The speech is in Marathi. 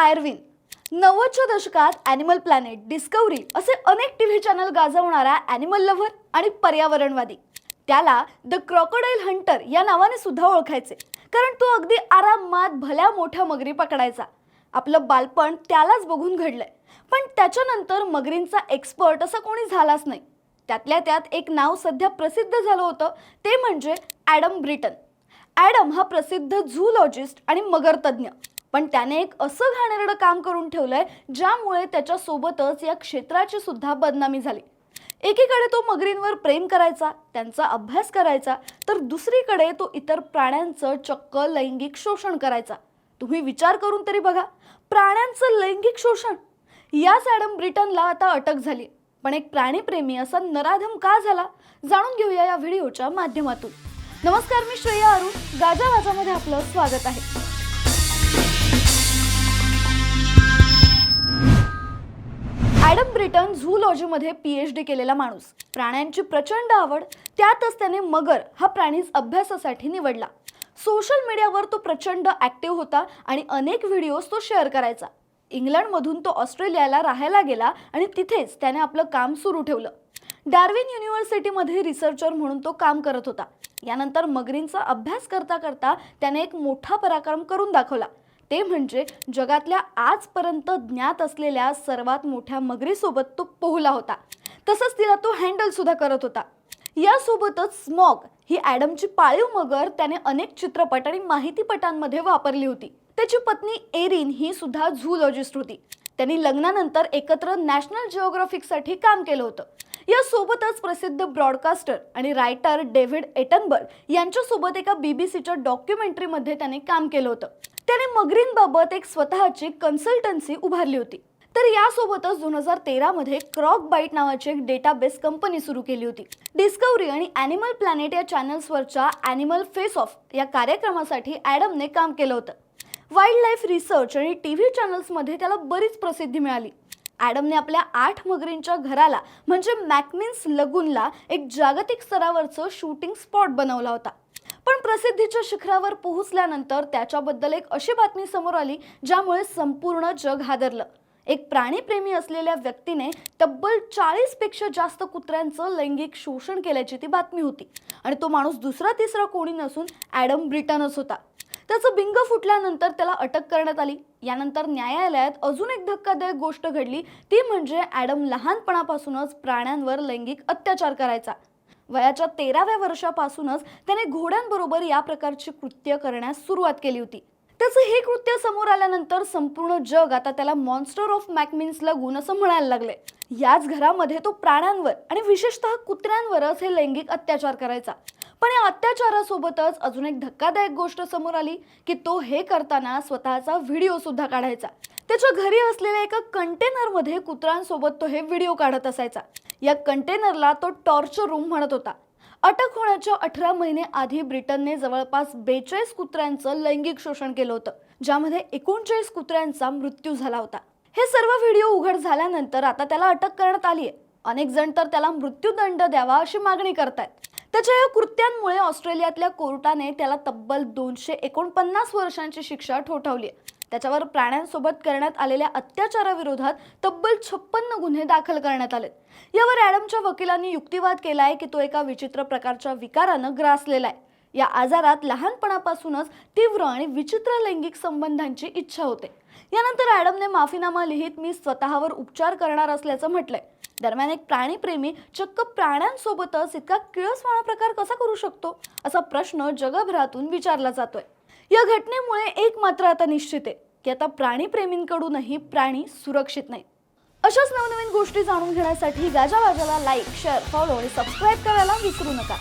आयर्विन. नव्वदच्या दशकात ॲनिमल प्लॅनेट डिस्कवरी असे अनेक टी व्ही चॅनल गाजवणारा ॲनिमल लव्हर आणि पर्यावरणवादी. त्याला द क्रॉकोडाईल हंटर या नावाने सुद्धा ओळखायचे. कारण तो अगदी आरामात भल्या मोठ्या मगरी पकडायचा. आपलं बालपण त्यालाच बघून घडलंय. पण त्याच्यानंतर मगरींचा एक्सपर्ट असा कोणी झालाच नाही. त्यातल्या त्यात एक नाव सध्या प्रसिद्ध झालं होतं ते म्हणजे ॲडम ब्रिटन ॲडम हा प्रसिद्ध झूलॉजिस्ट आणि मगरतज्ञ पण त्याने एक असं घाणेरडं काम करून ठेवलंय ज्यामुळे त्याच्यासोबतच या क्षेत्राची सुद्धा बदनामी झाली. एकीकडे तो मगरींवर प्रेम करायचा त्यांचा अभ्यास करायचा तर दुसरीकडे तो इतर प्राण्यांचं चक्क लैंगिक शोषण करायचा. तुम्ही विचार करून तरी बघा प्राण्यांचं लैंगिक शोषण? याच ॲडम ब्रिटनला आता अटक झाली. पण एक प्राणीप्रेमी असा नराधम का झाला? जाणून घेऊया या व्हिडिओच्या माध्यमातून. नमस्कार मी श्रेया अरुण. गाजा वाजामध्ये आपलं स्वागत आहे. ॲडम ब्रिटन झूलॉजीमध्ये पी एच डी केलेला माणूस. प्राण्यांची प्रचंड आवड त्यातच त्याने मगर हा प्राणीच अभ्यासासाठी निवडला. सोशल मीडियावर तो प्रचंड ॲक्टिव्ह होता आणि अनेक व्हिडिओज तो शेअर करायचा. इंग्लंडमधून तो ऑस्ट्रेलियाला राहायला गेला आणि तिथेच त्याने आपलं काम सुरू ठेवलं. डार्विन युनिव्हर्सिटीमध्ये रिसर्चर म्हणून तो काम करत होता. यानंतर मगरींचा अभ्यास करता करता त्याने एक मोठा पराक्रम करून दाखवला. ते म्हणजे जगातल्या आजपर्यंत ज्ञात असलेल्या सर्वात मोठ्या मगरीसोबत तो पोहला होता. तसंच तिला तो हँडलसुद्धा करत होता. यासोबतच स्मॉग ही ॲडमची पाळीव मगर त्याने अनेक चित्रपट आणि माहितीपटांमध्ये वापरली होती. त्याची पत्नी एरिन ही सुद्धा झूलॉजिस्ट होती. त्यांनी लग्नानंतर एकत्र नॅशनल जिओग्राफिकसाठी काम केलं होतं. यासोबतच प्रसिद्ध ब्रॉडकास्टर आणि रायटर डेव्हिड एटनबर्ग यांच्यासोबत एका बीबीसीच्या डॉक्युमेंटरीमध्ये त्याने काम केलं होतं. त्याने मगरींबाबत एक स्वतःची कन्सल्टन्सी उभारली होती. तर यासोबतच दोन हजार तेरामध्ये क्रॉक बाईट नावाची एक डेटाबेस कंपनी सुरू केली होती. डिस्कवरी आणि ॲनिमल प्लॅनेट या चॅनल्सवरच्या ॲनिमल फेस ऑफ या कार्यक्रमासाठी ॲडमने काम केलं होतं. वाईल्ड लाईफ रिसर्च आणि टी व्ही चॅनल्समध्ये त्याला बरीच प्रसिद्धी मिळाली. ॲडमने आपल्या आठ मगरींच्या घराला म्हणजे मॅकमिन्स लगूनला एक जागतिक स्तरावरचं शूटिंग स्पॉट बनवला होता. पण प्रसिद्धीच्या शिखरावर पोहोचल्यानंतर त्याच्याबद्दल एक अशी बातमी समोर आली ज्यामुळे संपूर्ण जग हादरलं. एक प्राणीप्रेमी असलेल्या व्यक्तीने तब्बल चाळीसपेक्षा जास्त कुत्र्यांचं लैंगिक शोषण केल्याची ती बातमी होती. आणि तो माणूस दुसरा तिसरा कोणी नसून ॲडम ब्रिटनच होता. त्याचं बिंग फुटल्यानंतर त्याला अटक करण्यात आली. यानंतर न्यायालयात अजून एक धक्कादायक गोष्ट घडली. ती म्हणजे ॲडम लहानपणापासूनच प्राण्यांवर लैंगिक अत्याचार करायचा. वयाच्या तेराव्या वर्षापासूनच त्याने घोड्यांबरोबर या प्रकारची कृत्य करण्यास सुरुवात केली होती. त्याचं हे कृत्य समोर आल्यानंतर संपूर्ण जग आता त्याला मॉन्स्टर ऑफ मॅकमिन्स लगून असं म्हणायला लागले. याच घरामध्ये तो प्राण्यांवर आणि विशेषतः कुत्र्यांवरच हे लैंगिक अत्याचार करायचा. पण या अत्याचारासोबतच अजून एक धक्कादायक गोष्ट समोर आली की तो हे करताना स्वतःचा व्हिडिओ सुद्धा काढायचा. त्याच्या घरी असलेल्या एका कंटेनरमध्ये कुत्र्यांसोबत तो हे व्हिडिओ काढत असायचा. या कंटेनरला तो टॉर्चर रूम म्हणत होता. अटक होण्याच्या अठरा महिने आधी ब्रिटनने जवळपास बेचाळीस कुत्र्यांचं लैंगिक शोषण केलं होतं ज्यामध्ये एकोणचाळीस कुत्र्यांचा मृत्यू झाला होता. हे सर्व व्हिडिओ उघड झाल्यानंतर आता त्याला अटक करण्यात आली आहे अनेक जण तर त्याला मृत्यूदंड द्यावा अशी मागणी करतायत. त्याच्या या कृत्यांमुळे ऑस्ट्रेलियातल्या कोर्टाने त्याला तब्बल दोनशे एकोणपन्नास वर्षांची शिक्षा ठोठावली आहे. त्याच्यावर प्राण्यांसोबत करण्यात आलेल्या अत्याचाराविरोधात तब्बल छप्पन्न गुन्हे दाखल करण्यात आले यावर ॲडमच्या वकिलांनी युक्तिवाद केला आहे की तो एका विचित्र प्रकारच्या विकारानं ग्रासलेला आहे. या आजारात लहानपणापासूनच तीव्र आणि विचित्र लैंगिक संबंधांची इच्छा होते. यानंतर ॲडमने माफीनामा लिहित मी स्वतःवर उपचार करणार असल्याचं म्हटलंय. दरम्यान एक प्राणीप्रेमी चक्क प्राण्यांसोबतच इतका किळसवाणा प्रकार कसा करू शकतो? असा प्रश्न जगभरातून विचारला जातोय. या घटनेमुळे एक मात्र आता निश्चित आहे की आता प्राणीप्रेमींकडूनही प्राणी सुरक्षित नाही अशाच नवनवीन गोष्टी जाणून घेण्यासाठी गाजावाजाला लाईक शेअर फॉलो आणि सबस्क्राईब करायला विसरू नका.